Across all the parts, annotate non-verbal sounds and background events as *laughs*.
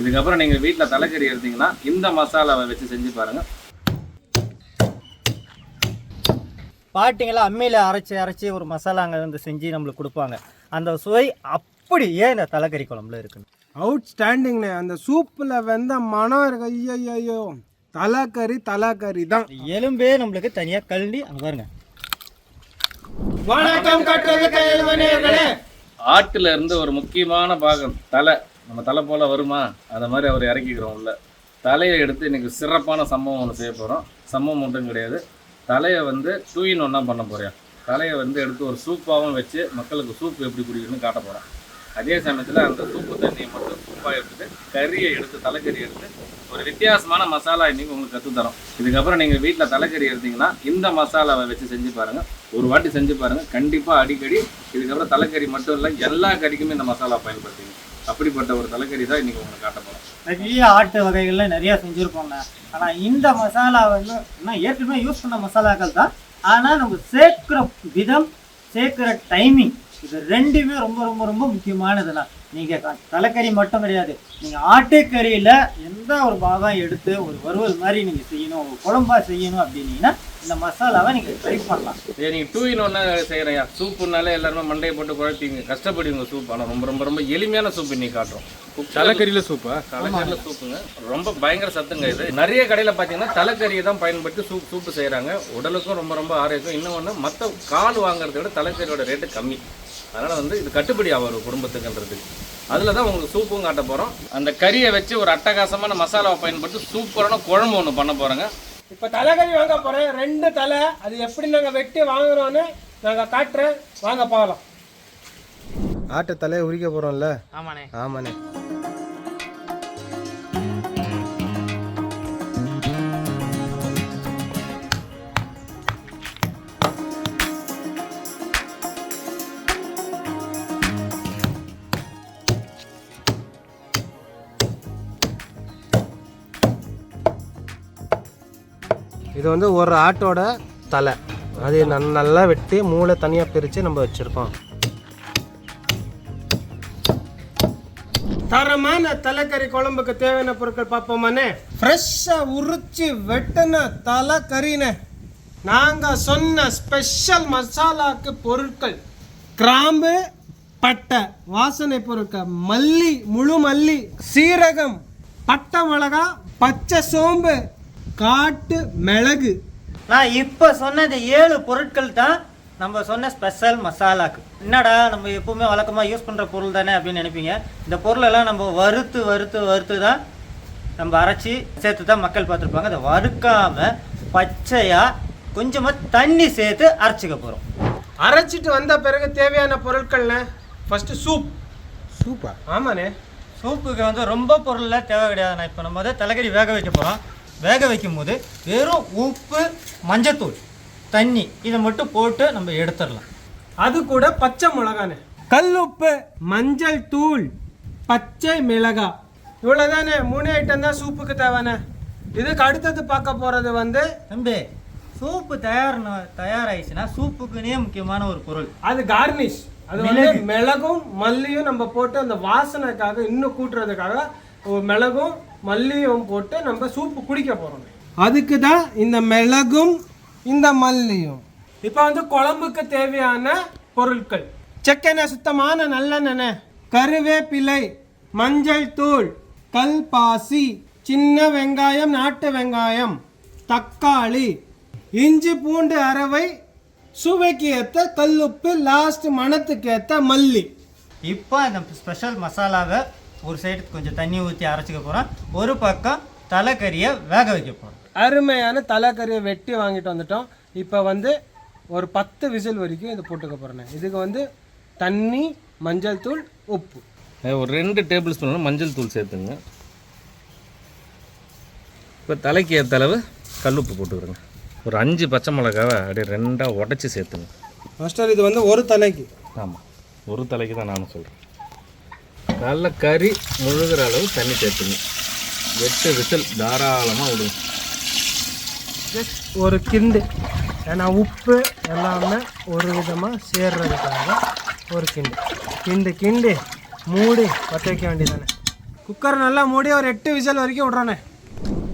இதுக்கப்புறம் நீங்கள் வீட்டில் தலைக்கறி எடுத்தீங்கன்னா இந்த மசாலாவை வச்சு செஞ்சு பாருங்கள் பாட்டிங்கெல்லாம் அம்மியில் அரைச்சி அரைச்ி ஒரு மசாலாங்க வந்து செஞ்சு நம்மளுக்கு கொடுப்பாங்க. அந்த சுவை அப்படியே இந்த தலைக்கறி குழம்புல இருக்குது அவுட் ஸ்டாண்டிங்ண்ணே அந்த சூப்பில் வெந்த மனம் இருக்கு. ஐயோ ஐயோ தலைக்கறி தலைக்கறி தான். எலும்பே நம்மளுக்கு தனியாக கழுவி அங்கே பாருங்க. வணக்கம் கட்டுறது ஆட்டுல இருந்து ஒரு முக்கியமான பாகம் தலை. நம்ம தலை போல வருமா? அதை மாதிரி அவர் இறக்கிக்கிறோம் உள்ள. தலையை எடுத்து இன்றைக்கி சிறப்பான சம்பவம் ஒன்று செய்ய போகிறோம் சம்பவம் மட்டும் கிடையாது. தலையை வந்து டூ இன் ஒன்றா பண்ண போகிறேன் தலையை வந்து எடுத்து ஒரு சூப்பாகவும் வச்சு மக்களுக்கு சூப் எப்படி குடிக்கணும்னு காட்ட போகிறேன் அதே சமயத்தில் அந்த சூப்பு தண்ணியை மட்டும் சூப்பாக எடுத்துட்டு கறியை எடுத்து தலைக்கறி எடுத்து ஒரு வித்தியாசமான மசாலா இன்றைக்கி உங்களுக்கு கற்றுத்தரோம் இதுக்கப்புறம் நீங்கள் வீட்டில் தலைக்கறி எடுத்தீங்கன்னா இந்த மசாலாவை வச்சு செஞ்சு பாருங்கள் ஒரு வாட்டி செஞ்சு பாருங்கள் கண்டிப்பாக அடிக்கடி இதுக்கப்புறம் தலைக்கறி மட்டும் இல்லை எல்லா கறிக்குமே இந்த மசாலா பயன்படுத்திங்க அப்படிப்பட்ட ஒரு தலைக்கறி தான் இன்னைக்கு உங்களுக்கு காட்ட போகிறோம் நிறைய ஆட்டு வகைகள்ல நிறைய செஞ்சுருப்போங்க ஆனால் இந்த மசாலா வந்து இன்னும் ஏற்கனவே யூஸ் பண்ண மசாலாக்கள் தான். ஆனால் நம்ம சேர்க்குற விதம் சேர்க்குற டைமிங் இது ரெண்டுமே ரொம்ப ரொம்ப ரொம்ப முக்கியமானதுலாம் நீங்கள் தலைக்கறி மட்டும் கிடையாது. நீங்கள் ஆட்டுக்கறியில் எந்த ஒரு பாகம் எடுத்து ஒரு வறுவல் மாதிரி நீங்கள் செய்யணும் ஒரு குழம்பா செய்யணும் அப்படின்னீங்கன்னா இந்த மசாலாவை நீங்கள் ட்ரை பண்ணலாம். இதே நீங்கள் டூ இன் ஒன்றா செய்கிறேன் சூப்புனாலே எல்லாருமே மண்டையை போட்டு குழப்பிங்க. கஷ்டப்படுவீங்க சூப். ஆனால் ரொம்ப ரொம்ப ரொம்ப எளிமையான சூப் இன்னைக்கு காட்டுறோம். தலைக்கறியில் சூப்பா? தலைக்கறியில் சூப்புங்க. ரொம்ப பயங்கர சத்துங்க இது. நிறைய கடையில் பார்த்தீங்கன்னா தலைக்கறியை தான் பயன்படுத்தி சூப் சூப்பு செய்கிறாங்க உடலுக்கும் ரொம்ப ரொம்ப ஆரோக்கியம். இன்னொன்று மற்ற கால் வாங்குறதை விட தலைக்கறியோட ரேட்டு கம்மி. அதனால் வந்து இது கட்டுப்படி ஆகும் குடும்பத்துக்குன்றது. அதில் தான் உங்களுக்கு சூப்பும் காட்ட போகிறோம் அந்த கறியை வச்சு ஒரு அட்டகாசமான மசாலாவை பயன்படுத்தி சூப்பரான குழம்பு ஒன்று பண்ண போகிறோங்க இப்போ தலைக்கறி வாங்க போகிறேன் ரெண்டு தலை. அது எப்படி நாங்கள் வெட்டி வாங்குறோன்னு நாங்கள் காட்டுறேன். வாங்க பார்க்கலாம் ஆட்டு தலையை உரிக்க போகிறோம்ல ஆமாண்ணே. ஆமாண்ணே. இது வந்து ஒரு ஆட்டோட தலை. அது நல்- நல்லா வெட்டி மூளை தனியாக பிரித்து நம்ம வச்சுருக்கோம். தரமான தலைக்கறி குழம்புக்கு தேவையான பொருட்கள் பார்ப்போமாண்ணே. ஃப்ரெஷ்ஷாக உரிச்சு வெட்டின தலைக்கறினே நாங்கள் சொன்ன ஸ்பெஷல் மசாலாக்கு பொருட்கள். கிராம்பு பட்டை வாசனை பொருட்கள் மல்லி முழு மல்லி சீரகம் பட்டை மிளகா பச்சை சோம்பு காட்டு மிளகு. நான் இப்போ சொன்ன இந்த ஏழு பொருட்கள் தான் நம்ம சொன்ன ஸ்பெஷல் மசாலாக்கு. என்னடா நம்ம எப்பவுமே வழக்கமாக யூஸ் பண்ணுற பொருள் தானே அப்படின்னு நினைப்பீங்க. இந்த பொருளெல்லாம் நம்ம வறுத்து வறுத்து வறுத்து தான் நம்ம அரைச்சி சேர்த்து தான் மக்கள் பார்த்துருப்பாங்க. அதை வறுக்காம பச்சையாக கொஞ்சமாக தண்ணி சேர்த்து அரைச்சிக்க போகிறோம் அரைச்சிட்டு வந்த பிறகு தேவையான பொருட்கள்ண்ணே ஃபஸ்ட்டு சூப் சூப்பா ஆமாண்ணே. சூப்புக்கு வந்து ரொம்ப பொருள்லாம் தேவை கிடையாது நான் இப்போ நம்ம வந்து தலைக்கறி வேக வைக்க போகிறோம் வேக வைக்கும் போது வெறும் உப்பு மஞ்சத்தூள் தண்ணி இதை மட்டும் போட்டு நம்ம எடுத்துடலாம். அது கூட பச்சை மிளகாண்ணே கல் உப்பு. மஞ்சள் தூள் பச்சை மிளகா இவ்வளோதானே மூணு ஐட்டம் தான் சூப்புக்கு தேவைண்ணே இதுக்கு அடுத்தது பார்க்க போகிறது வந்து தம்பி சூப்பு தயார் தயாராகிடுச்சுன்னா சூப்புக்குனே முக்கியமான ஒரு பொருள். அது கார்னிஷ் அது வந்து மிளகும் மல்லியும் நம்ம போட்டு அந்த வாசனைக்காக இன்னும் கூட்டுறதுக்காக மிளகும் மல்லியும் போட்டு நம்ம சூப்பு குடிக்க போகிறோம் அதுக்கு தான் இந்த மிளகும் இந்த மல்லியும். இப்போ வந்து குழம்புக்கு தேவையான பொருட்கள். செக்கெண்ணெய் சுத்தமான நல்லெண்ணெய் கருவேப்பிலை மஞ்சள் தூள் கல்பாசி சின்ன வெங்காயம் நாட்டு வெங்காயம் தக்காளி இஞ்சி பூண்டு அரவை சுவைக்கு ஏற்ற கல்லுப்பு லாஸ்ட் மணத்துக்கு ஏற்ற மல்லி. இப்போ இந்த ஸ்பெஷல் மசாலாவை ஒரு சைடு கொஞ்சம் தண்ணி ஊற்றி அரைச்சிக்க போகிறோம் ஒரு பக்கம் தலைக்கறியை வேக வைக்க போகிறோம் அருமையான தலைக்கறியை வெட்டி வாங்கிட்டு வந்துட்டோம். இப்போ வந்து ஒரு பத்து விசில் வரைக்கும் இதை போட்டுக்க போகிறேன் இதுக்கு வந்து தண்ணி மஞ்சள் தூள் உப்பு. ஒரு ரெண்டு டேபிள் ஸ்பூன் மஞ்சள் தூள் சேர்த்துங்க. இப்போ தலைக்கு ஏற்ற அளவு கல்லுப்பு போட்டுக்கிறேங்க. ஒரு அஞ்சு பச்சை மிளகாவை அப்படியே ரெண்டாக உடச்சி சேர்த்துங்க. மாஸ்டர் இது வந்து ஒரு தலைக்கு. ஆமாம் ஒரு தலைக்கு தான் நானும் சொல்கிறேன் நல்ல கறி முழுகிற அளவு தண்ணி சேர்த்துங்க. எட்டு விசில் தாராளமாக விடுங்க. ஜஸ்ட் ஒரு கிண்டு. ஏன்னா உப்பு எல்லாமே ஒரு விதமாக சேர்றதுக்காக ஒரு கிண்டு. கிண்டு கிண்டு. மூடி பற்ற வைக்க வேண்டியதானே குக்கர் நல்லா மூடி ஒரு எட்டு விசில் வரைக்கும் விட்றானே.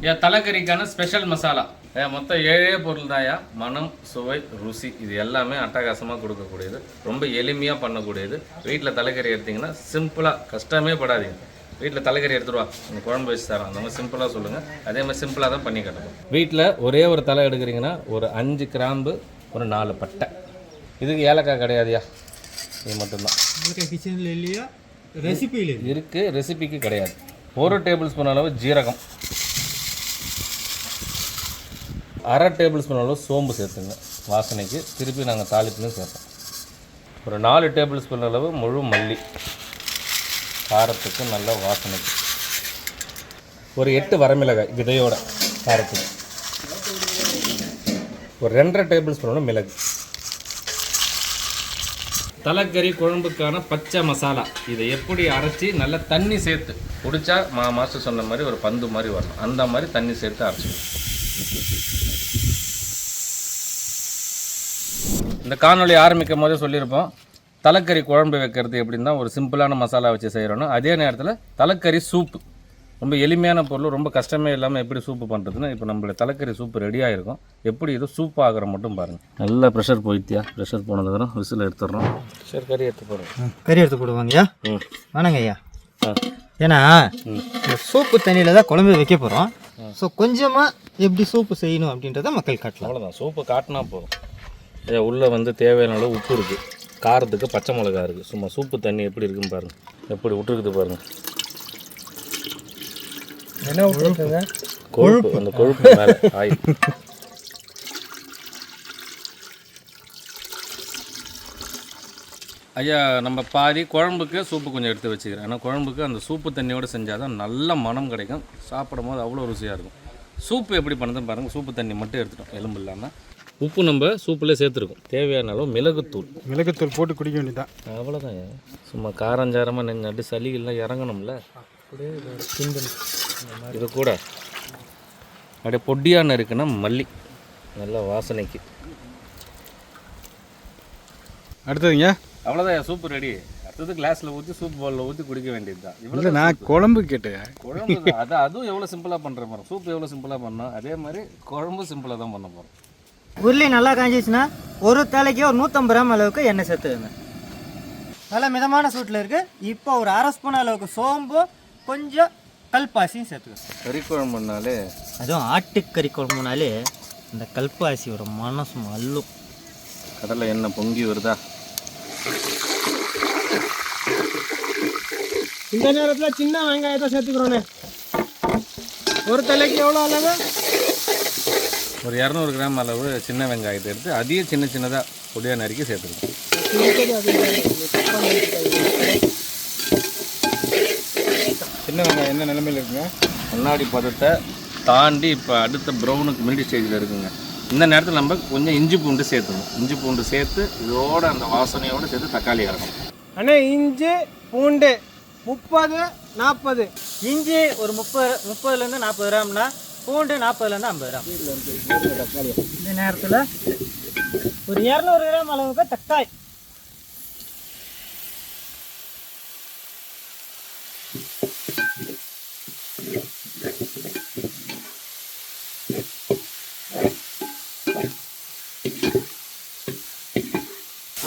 ஏன் தலைக்கறிக்கான ஸ்பெஷல் மசாலா மொத்தம் ஏழே பொருள் தான்யா மனம் சுவை ருசி இது எல்லாமே அட்டகாசமாக கொடுக்கக்கூடியது. ரொம்ப எளிமையாக பண்ணக்கூடியது. வீட்டில் தலைக்கறி எடுத்தீங்கன்னா சிம்பிளாக கஷ்டமே படாதீங்க. வீட்டில் தலைக்கறி எடுத்துருவா நீங்கள் குழம்பு வச்சு தரோம் அந்த மாதிரி சிம்பிளாக சொல்லுங்கள் அதே மாதிரி சிம்பிளாக தான் பண்ணி கட்டணும். வீட்டில் ஒரே ஒரு தலை எடுக்கிறீங்கன்னா ஒரு அஞ்சு கிராம்பு ஒரு நாலு பட்டை. இதுக்கு ஏலக்காய் கிடையாதுயா இது மட்டும்தான். கிச்சனில் இல்லையா? ரெசிபியில் இருக்குது ரெசிபிக்கு கிடையாது. ஒரு டேபிள் ஸ்பூன் அளவு ஜீரகம். அரை டேபிள் ஸ்பூன் அளவு சோம்பு சேர்த்துங்க வாசனைக்கு. திருப்பி நாங்கள் தாளிப்புலையும் சேர்ப்போம். ஒரு நாலு டேபிள் ஸ்பூன் அளவு முழு மல்லி. காரத்துக்கு நல்ல வாசனைக்கு. ஒரு எட்டு வரமிளகாய் விதையோட காரத்துக்கு. ஒரு ரெண்டரை டேபிள் ஸ்பூன் மிளகு. தலைக்கறி குழம்புக்கான பச்சை மசாலா. இதை எப்படி அரைச்சி நல்லா தண்ணி சேர்த்து. குடித்தா மா மாஸ்டர் சொன்ன மாதிரி ஒரு பந்து மாதிரி வரணும். அந்த மாதிரி தண்ணி சேர்த்து அரைச்சிக்கணும். இந்த காணொளி ஆரம்பிக்கும் போதே சொல்லியிருப்போம் தலைக்கறி குழம்பு வைக்கிறது எப்படின்னா ஒரு சிம்பிளான மசாலா வச்சு செய்கிறோன்னு அதே நேரத்தில் தலைக்கறி சூப்பு. ரொம்ப எளிமையான பொருள் ரொம்ப கஷ்டமே இல்லாமல் எப்படி சூப்பு பண்ணுறதுன்னு இப்போ நம்மளுடைய தலைக்கறி சூப்பு ரெடியாக இருக்கும் எப்படி இது சூப் ஆகிற மட்டும் பாருங்கள் நல்லா ப்ரெஷர் போயிட்டியா? ப்ரெஷர் போனதுக்கப்புறம் விசில் எடுத்துடுறோம். சரி கறி எடுத்து போகிறோம் கறி எடுத்து போடுவாங்கய்யா? ம். வேணாங்க ஐயா ஏன்னா இந்த சூப்பு தண்ணியில் தான் குழம்பு வைக்க போகிறோம் ஸோ கொஞ்சமாக எப்படி சூப்பு செய்யணும் அப்படின்றத மக்கள் காட்டலாம். அவ்வளோதான் சூப்பு காட்டினா போதும். ஏ உள்ளே வந்து தேவையான அளவு உப்பு இருக்குது காரத்துக்கு பச்சை மிளகா இருக்குது சும்மா சூப்பு தண்ணி எப்படி இருக்குன்னு பாருங்கள் எப்படி விட்டுருக்குது பாருங்கள் என்ன கொழுப்பு. அந்த கொழுப்பு மேலே. ஆயில் ஐயா நம்ம பாதி குழம்புக்கு சூப்பு கொஞ்சம் எடுத்து வச்சுக்கிறேன். ஏன்னா குழம்புக்கு அந்த சூப்பு தண்ணியோடு செஞ்சால் தான் நல்ல மனம் கிடைக்கும். சாப்பிடும் போது அவ்வளோ ருசியாக இருக்கும். சூப்பு எப்படி பண்ணுறதுன்னு பாருங்கள் சூப்பு தண்ணி மட்டும் எடுத்துட்டோம். எலும்பு இல்லாமல் உப்பு நம்ம சூப்பில் சேர்த்துருக்கோம். தேவையான அளவு மிளகுத்தூள். மிளகுத்தூள் போட்டு குடிக்க வேண்டியதான் அவ்வளோதான் சும்மா காரஞ்சாரமாக நெஞ்சு நட்டு சளிகள்லாம் இறங்கணும்ல. இது கூட அப்படியே பொடியான இருக்குன்னா மல்லி. நல்ல வாசனைக்கு. அடுத்ததுங்க. அவ்வளோதான் சூப் ரெடி அடுத்தது கிளாஸில் ஊற்றி சூப் பவுலில் ஊற்றி குடிக்க வேண்டியது தான் இல்லை இவ்வளோ நான் குழம்பு கேட்டேன். குழம்பு தான். அது அதுவும் எவ்வளோ சிம்பிளாக பண்ணுற மாதிரி. சூப் எவ்வளோ சிம்பிளாக பண்ணோம். அதே மாதிரி குழம்பு சிம்பிளாக தான் பண்ண போகிறோம் உருளி நல்லா காஞ்சிச்சுன்னா ஒரு தலைக்கு ஒரு நூற்றம்பது கிராம் அளவுக்கு எண்ணெய் சேர்த்துக்கங்க. நல்லா மிதமான சூட்டில் இருக்குது இப்போ ஒரு அரை ஸ்பூன் அளவுக்கு சோம்பு கொஞ்சம் கல்பாசியும் சேர்த்துக்கணும் கறி குழம்புனாலே அதுவும் ஆட்டுக்கறி குழம்புனாலே இந்த கல்பாசியோட மனசு அள்ளும். கடலை எண்ணெய் பொங்கி வருதா? இந்த நேரத்தில் சின்ன வெங்காயத்தை சேர்த்துக்கிறோண்ணே. ஒரு தலைக்கு எவ்வளோ அளவு? ஒரு இரநூறு கிராம் அளவு சின்ன வெங்காயத்தை எடுத்து அதையும் சின்ன சின்னதாக பொடியாக நறுக்கி சேர்த்துருக்கோம் சின்ன வெங்காயம் என்ன நிலமையில் இருக்குங்க? முன்னாடி பதத்தை தாண்டி இப்போ அடுத்த ப்ரௌனுக்கு மில்டி ஸ்டேஜில் இருக்குங்க. இந்த நேரத்தில் நம்ம கொஞ்சம் இஞ்சி பூண்டு சேர்த்துணும். இஞ்சி பூண்டு சேர்த்து இதோட அந்த வாசனையோடு சேர்த்து தக்காளி இறக்கணும். அண்ணே இஞ்சி பூண்டு முப்பது நாற்பது இஞ்சி ஒரு முப்பது முப்பதுலேருந்து நாற்பது கிராம்னா பூண்டு நாற்பதுலேருந்து ஐம்பது கிராம். இந்த நேரத்தில் ஒரு இரநூறு கிராம் அளவுக்கு தக்காளி.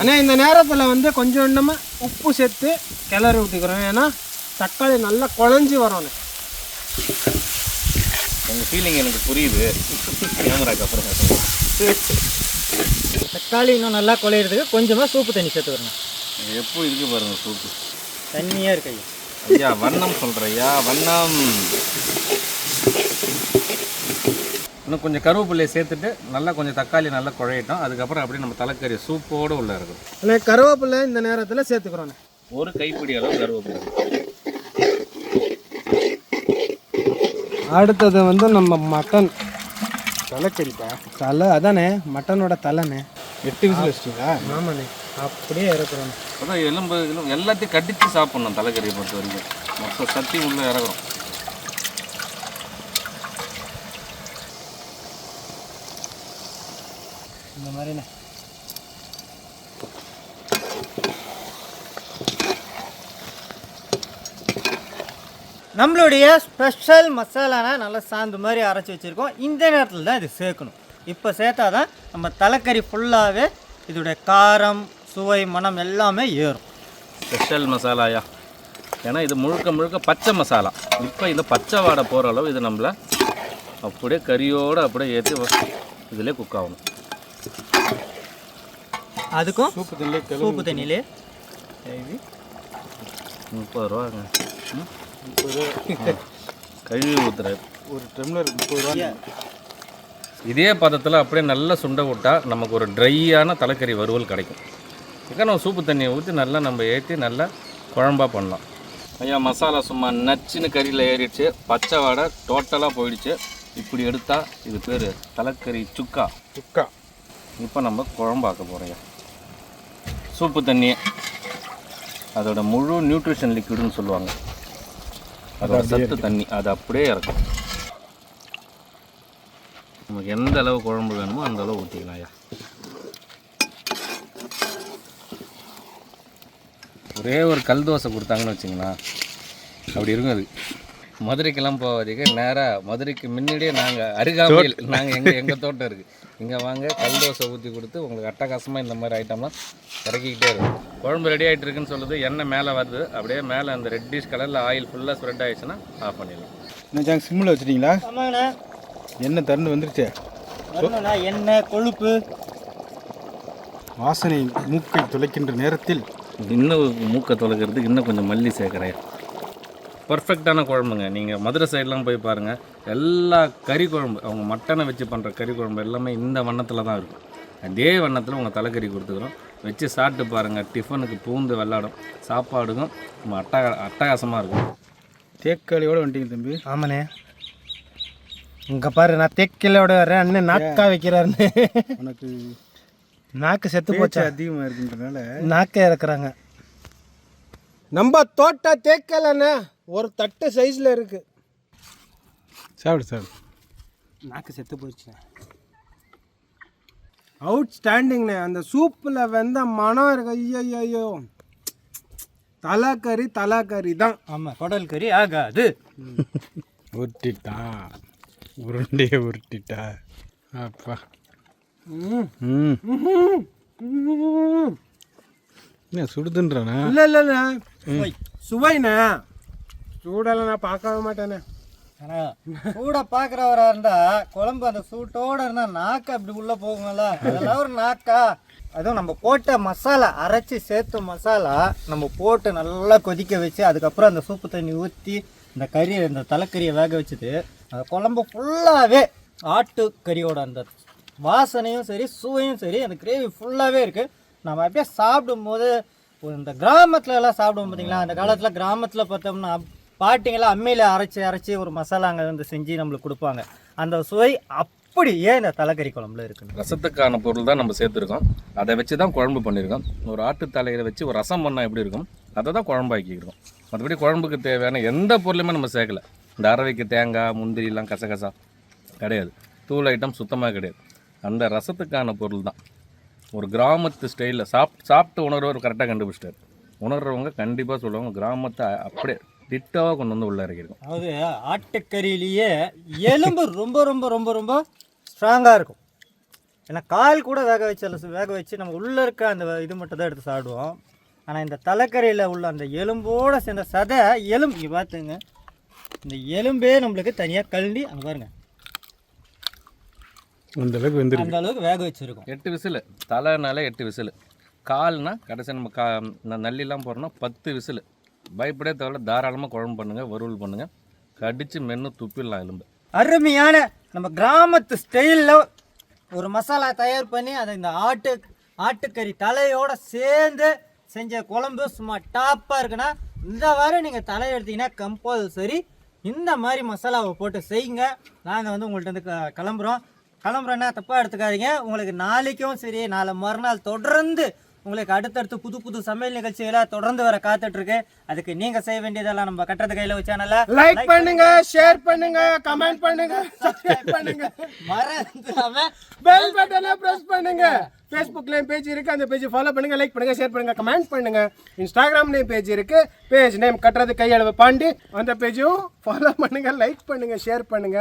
அண்ணே இந்த நேரத்தில் வந்து கொஞ்சோண்டமாக உப்பு சேர்த்து கிளறி விட்டுக்கிறோம் ஏன்னா தக்காளி நல்லா குழஞ்சி வரணும். உங்கள் ஃபீலிங் எனக்கு புரியுது. கேமராக்கு அப்புறம் தக்காளி இன்னும் நல்லா குழையிறதுக்கு கொஞ்சமாக சூப்பு தண்ணி சேர்த்துக்கிறோம் எப்போ இருக்கு பாருங்க சூப்பு? தண்ணியாக இருக்கு ஐயா. ஐயா வண்ணம் சொல்கிறையா வண்ணம். இன்னும் கொஞ்சம் கருவேப்பிலையை சேர்த்துட்டு நல்லா கொஞ்சம் தக்காளி நல்லா குழையட்டும். அதுக்கப்புறம் அப்படியே நம்ம தலைக்கறி சூப்போடு உள்ள இருக்கும் அண்ணே கருவேப்பிலை இந்த நேரத்தில் சேர்த்துக்கிறோண்ணே ஒரு கைப்பிடி அளவு கருவேப்பிலை. அடுத்தது வந்து நம்ம மட்டன். தலைக்கறிப்பா? தலை அதானே மட்டனோட தலைண்ணே. எட்டு விசில் வச்சிட்டீங்களா? ஆமாண்ணே அப்படியே இறக்குறோம். அதான் எலும்பு எலும்பு எல்லாத்தையும் கடிச்சு சாப்பிட்ணும் தலைக்கறியை பொறுத்த வரைக்கும் மொத்த சத்தி உள்ளே இறக்குறோம் இந்த மாதிரிண்ணே நம்மளுடைய ஸ்பெஷல் மசாலானா நல்லா சாந்து மாதிரி அரைச்சி வச்சுருக்கோம். இந்த நேரத்தில் தான் இது சேர்க்கணும். இப்போ சேர்த்தா தான் நம்ம தலைக்கறி ஃபுல்லாகவே இதோடைய காரம் சுவை மனம் எல்லாமே ஏறும். ஸ்பெஷல் மசாலாயா? ஏன்னா இது முழுக்க முழுக்க பச்சை மசாலா. இப்போ இந்த பச்சை வாடை போகிற அளவு இது நம்மள அப்படியே கறியோடு அப்படியே ஏற்றி இதிலே குக் ஆகணும். அதுக்கும் சூப்பு தள்ளி சூப்பு தண்ணியிலே. முப்பது ரூபாங்க. ம்? கழுவி ஊற்றுறாரு ஒரு டம்ளர் முப்பது ரூபா இதே பதத்தில் அப்படியே நல்லா சுண்டை விட்டா நமக்கு ஒரு ட்ரையான தலைக்கறி வறுவல் கிடைக்கும். இதுக்காக நம்ம சூப்பு தண்ணியை ஊற்றி நல்லா நம்ம ஏற்றி நல்லா குழம்பா பண்ணலாம். ஐயா மசாலா சும்மா நச்சுன்னு கறியில் ஏறிடுச்சு. பச்சை வாடை டோட்டலாக போயிடுச்சு. இப்படி எடுத்தால் இது பேர் தலைக்கறி சுக்கா. சுக்கா. இப்போ நம்ம குழம்பாக்க போகிறோம் சூப்பு தண்ணியே அதோட முழு நியூட்ரிஷன் லிக்விடுன்னு சொல்லுவாங்க. அதோட சத்து தண்ணி அது அப்படியே இறக்கும். நமக்கு எந்த அளவு குழம்பு வேணுமோ அந்த அளவு ஊற்றிக்கலாம் ஐயா. ஒரே ஒரு கல் தோசை கொடுத்தாங்கன்னு வச்சுங்களேன் அப்படி இருக்கும் அது. மதுரைக்கெல்லாம் போகாதீங்க. நேராக மதுரைக்கு முன்னாடியே நாங்கள் அருகாமையில் நாங்கள் எங்கள் எங்கள் தோட்டம் இருக்குது இங்கே வாங்க கல் தோசை ஊற்றி கொடுத்து உங்களுக்கு அட்டகாசமாக இந்த மாதிரி ஐட்டம்லாம் இறக்கிக்கிட்டே இருக்கும். குழம்பு ரெடி ஆகிட்டு இருக்குன்னு சொல்லுது எண்ணெய் மேலே வருது. அப்படியே மேலே அந்த ரெட்டிஷ் கலரில் ஆயில் ஃபுல்லாக ஸ்ப்ரெட் ஆயிடுச்சுன்னா ஆஃப் பண்ணிடலாம். என்ன சிம்மில் வச்சிட்டீங்களா? எண்ணெய் திறந்து வந்துருச்சே. எண்ணெய் கொழுப்பு. வாசனை மூக்கை துளைக்கின்ற நேரத்தில் இன்னும் மூக்கை தொலைக்கிறதுக்கு இன்னும் கொஞ்சம் மல்லி சேர்க்குறேன் பர்ஃபெக்டான குழம்புங்க. நீங்கள் மதுரை சைட்லாம் போய் பாருங்கள் எல்லா கறி குழம்பு அவங்க மட்டனை வச்சு பண்ணுற கறி குழம்பு எல்லாமே இந்த வண்ணத்தில் தான் இருக்கும். அதே வண்ணத்தில் உங்கள் தலைக்கறி கொடுத்துக்குறோம். வச்சு சாப்பிட்டு பாருங்கள் டிஃபனுக்கு பூந்து வெள்ளாடும். சாப்பாடுக்கும் நம்ம அட்டகா அட்டகாசமாக இருக்கும். தேக்காளியோட வந்துட்டீங்க தம்பி. ஆமாண்ணே. இங்கே பாரு நான் தெக்கிலோட வரேன். அண்ணன் நாக்கா வைக்கிறாருன்னு. உனக்கு நாக்கு செத்து பேச்சு அதிகமாக இருக்குன்றனால நாக்கே இறக்குறாங்க. நம்ம தோட்ட தேக்கலண்ணே. ஒரு தட்டு சைஸில் இருக்கு. சாப்பிடு சாப்பிடு. நாக்கு செத்து போயிடுச்சுண்ணே அவுட் ஸ்டாண்டிங்ண்ணே அந்த சூப்பில் வெந்த மனம் இருக்கு. ஐயோ ஐயோ தலைக்கறி தலைக்கறி தான். ஆமாம் குடல் கறி ஆகாது. உருட்டிட்டா உருண்டையை உருட்டிட்டா. அப்பா. ம். சுடுதுன்றானா? இல்லை இல்லைண்ணே சுவை. சுவைண்ணே. சூடெல்லாம் நான் பார்க்கவே மாட்டேண்ணே ஆனால் சூட பார்க்குறவரா இருந்தா குழம்பு அந்த சூட்டோட இருந்தா நாக்கு அப்படி உள்ள போகுங்களா அதெல்லாம் ஒரு நாக்கா? அதுவும் நம்ம போட்ட மசாலா அரைச்சி சேர்த்த மசாலா நம்ம போட்டு நல்லா கொதிக்க வச்சு அதுக்கப்புறம் அந்த சூப்பு தண்ணி ஊற்றி இந்த கறி இந்த தலைக்கறியை வேக வச்சுட்டு அந்த குழம்பு ஃபுல்லாகவே ஆட்டுக்கறியோட அந்த வாசனையும் சரி சுவையும் சரி அந்த கிரேவி ஃபுல்லாகவே இருக்குது நம்ம அப்படியே சாப்பிடும்போது ஒரு இந்த கிராமத்துல எல்லாம் சாப்பிடுவோம் பார்த்தீங்களா அந்த காலத்தில் கிராமத்தில் பார்த்தோம்னா பாட்டிங்கெல்லாம் அம்மியில் அரைச்சி அரைச்சி ஒரு மசாலாங்க வந்து செஞ்சு நம்மளுக்கு கொடுப்பாங்க. அந்த சுவை அப்படியே இந்த தலைக்கறி குழம்புல இருக்குது ரசத்துக்கான பொருள் தான் நம்ம சேர்த்துருக்கோம். அதை வச்சு தான் குழம்பு பண்ணியிருக்கோம். ஒரு ஆட்டு தலையில் வச்சு ஒரு ரசம் பண்ணால் எப்படி இருக்கும்? அதை தான் குழம்பாக்கிக்கிறோம் மற்றபடி குழம்புக்கு தேவையான எந்த பொருளுமே நம்ம சேர்க்கல. இந்த அரவைக்கு தேங்காய் முந்திரிலாம் கசகசா கிடையாது. தூள் ஐட்டம் சுத்தமாக கிடையாது. அந்த ரசத்துக்கான பொருள் தான். ஒரு கிராமத்து ஸ்டைலில் சாப் சாப்பிட்டு உணர்வர் கரெக்டாக கண்டுபிடிச்சிட்டாரு. உணர்றவங்க கண்டிப்பாக சொல்லுவாங்க கிராமத்தை அப்படியே திட்டாவாக கொண்டு வந்து உள்ளே இறக்கியிருக்கோம். அதாவது ஆட்டுக்கறியிலேயே எலும்பு ரொம்ப ரொம்ப ரொம்ப ரொம்ப ஸ்ட்ராங்காக இருக்கும். ஏன்னா கால் கூட வேக வச்சு வேக வச்சு நம்ம உள்ளே இருக்க அந்த இது மட்டும் தான் எடுத்து சாப்பிடுவோம். ஆனால் இந்த தலைக்கறியில் உள்ள அந்த எலும்போட சேர்ந்த சதை எலும்பு இங்கே பார்த்துங்க இந்த எலும்பே நம்மளுக்கு தனியாக கழுண்டி அங்கே பாருங்க. அந்த அளவுக்கு வெந்திருக்கு. அந்த அளவுக்கு வேக வச்சுருக்கோம். எட்டு விசில். தலைனால எட்டு விசில். கால்னா கடைசி நம்ம கா இந்த நல்லிலாம் போடுறோம்னா பத்து விசில். பயப்படே தவிர தாராளமாக குழம்பு பண்ணுங்கள் வறுவல் பண்ணுங்கள் கடித்து மென்று துப்பிடலாம் எலும்பு. அருமையான நம்ம கிராமத்து ஸ்டைலில் ஒரு மசாலா தயார் பண்ணி அதை இந்த ஆட்டு ஆட்டுக்கறி தலையோடு சேர்ந்து செஞ்ச குழம்பு சும்மா டாப்பாக இருக்குன்னா இந்த வாரம் நீங்கள் தலை எடுத்தீங்கன்னா கம்பல்சரி இந்த மாதிரி மசாலாவை போட்டு செய்யுங்க. நாங்கள் வந்து உங்கள்கிட்ட வந்து க- கிளம்புறோம். கிளம்புறோன்னா தப்பாக எடுத்துக்காதீங்க. உங்களுக்கு நாளைக்கும் சரி நாளை மறுநாள் தொடர்ந்து உங்களுக்கு அடுத்தடுத்து புது புது சமையல் நிகழ்ச்சிகளை தொடர்ந்து வர காத்துட்டு இருக்கு அதுக்கு நீங்க செய்ய வேண்டியதெல்லாம் நம்ம கட்டுறது கையில சேனல்ல லைக் பண்ணுங்க. ஷேர் பண்ணுங்க கமெண்ட் பண்ணுங்க சப்ஸ்கிரைப் பண்ணுங்க. *laughs* மறந்துடாம பெல் பட்டனை பிரஸ் பண்ணுங்க. ஃபேஸ்புக்லயும் பேஜ் இருக்கு அந்த பேஜ் ஃபாலோ பண்ணுங்க லைக் பண்ணுங்க ஷேர் பண்ணுங்க கமெண்ட் பண்ணுங்க. இன்ஸ்டாகிராம்லயும் பேஜ் இருக்கு. பேஜ் நேம் கட்டுறது கையளவு பாண்டி. அந்த பேஜும் ஃபாலோ பண்ணுங்க லைக் பண்ணுங்க ஷேர் பண்ணுங்க.